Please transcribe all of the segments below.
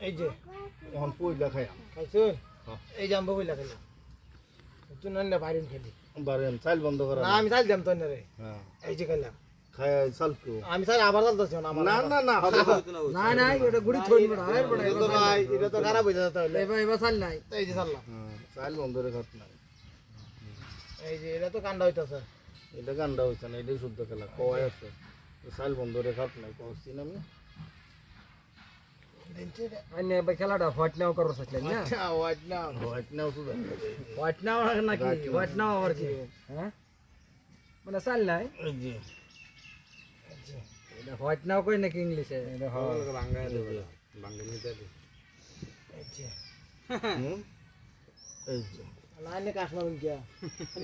এই যে এখন পয়লা খাই খাইছুন হ্যাঁ। এই জাম্বো বইলা খেলি তুই না বাইরেন খেলি বারে চাইল বন্ধ করা না আমি চাল দিলাম তো রে হ্যাঁ। এই যে খেলাম খাই চাল তো আমি চাল আবার চালতেছি না না না না হবে না। না না এটা গুড়ি থই বড় এটা ভাই এটা তো খারাপ হয়ে যাচ্ছে তাহলে। এবার এবার চাল নাই। এই যে চাললাম হ্যাঁ, চাইল বন্ধ রে খাত নাই। এই যে এটা তো কান্ডা হইতাছে। এটা গান্ডা হয়েছে না এটাই শুদ্ধ খেলা কয় আছে? চাইল বন্ধ রে খাত নাই কচ্ছি না আমি? আইনে এবার খেলাটা হোয়াইট নাও করো সাথে না আচ্ছা হোয়াইট না হোয়াইট নাও তো হোয়াইট নাও নাকি হোয়াইট নাও আবার কি হ্যাঁ মানে চাল নাই এই যে এটা হোয়াইট নাও কই নাকি ইংলিশে এটা এই যে হুম? এই যে না নে কাশ মারুন কিয়া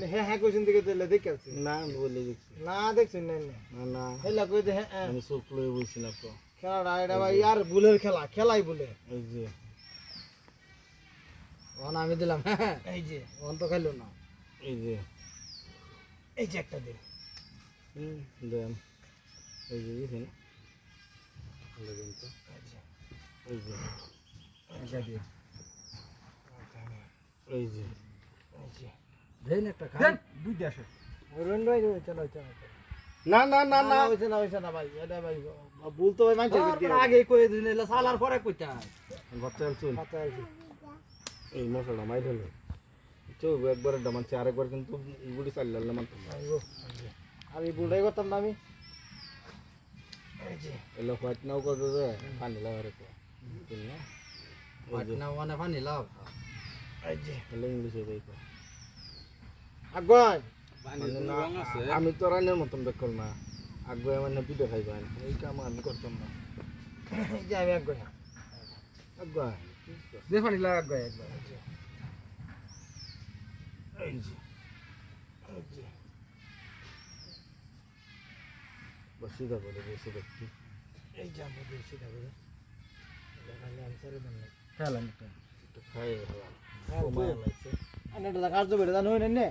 হ্যাঁ হ্যাঁ কইছেন দিকে তেলে দেখে আছি না আমি বলে দিচ্ছি না দেখছেন না না না না হেলা কই দে হ্যাঁ আমি চোখ লয়ে বলছি না তো খেলাটা এটা ভাই ইয়ার বুলের খেলা খেলাই বলে। এই যে। ওখানে আমি দিলাম হ্যাঁ এই যে। ওখান তো খাইলো না। এই যে। এই যে একটা দিন হুম, দেন। এই যে তো। এই যে। এটা দিয়ে এই যে এই যে। দেন একটা খাই দুইটা আসে। রুন ভাই চলো চলো। না না না না। না হইছে না হইছে না ভাই এটা ভাই ভুল তো ভাই মানছে আগে কই দিন এলা সালার পরে কইতা বাচ্চা চুল এই মশলাটা মাই ঢেলে চৌ একবার ডামানছে আরেকবার কিন্তু গুড়ি চাল লাল মানতে আইগো আমি বুড়াই করতাম না আমি। এলো হোয়াইট নাও কত দে পানি লাগার তো না হোয়াইট নাও মানে পানি লাভ এই যে এলো ইংলিশে দেই তো না, আমি তো রানের মতন দেখল না। আগে মানে পিঠে খাইবেন এই কাম আমি করতাম না। এই যে আমি আগে দে পানি লাগা গয় একবার। এই যে। বসিদা করে বসে দেখছি এই যে আমরা ছেড়ে দেন খেলাম একটা। খাই লাগছে আন্নাটা কার্য বেড়ে জানো না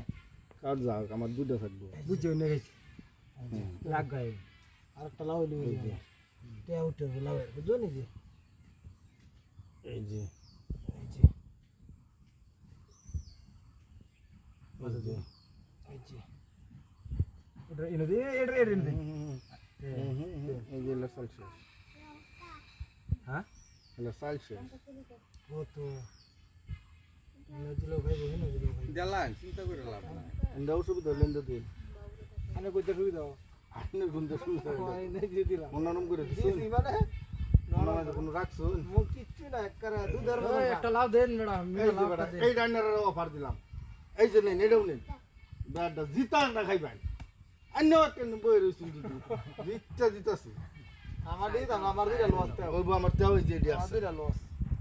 নে কার যাক আমার দুটো থাকব বুঝছ না গেছি। লাগ গায়ে আরেকটা লাউ লিয়ে দিই তে উঠে লাউ। বুঝছ নি যে। এই যে। এই যে। এই যে। এন্ডা অসুবিধা হলেন তো দিন। আনে কইতে শুই দাও গুনতে সুবিধা হইল দিয়ে দিলাম। করে দিছি মানে? কোনো রাখছুন? মুখ কিচ্ছু না একবারে দুধের মতো ওই না। একটা লাভ দেন ম্যাডাম এই যে বেটা, এই রান্নার অফার দিলাম। এই যে নেন এটাও ব্যাটটা জিতা না খাইবেন অন্য কেন বই রয়েছেন যদি জিতটা জিতাছি। আমার দাম আমার দিটা লস ওই আমার তেও যে আমার আছে লস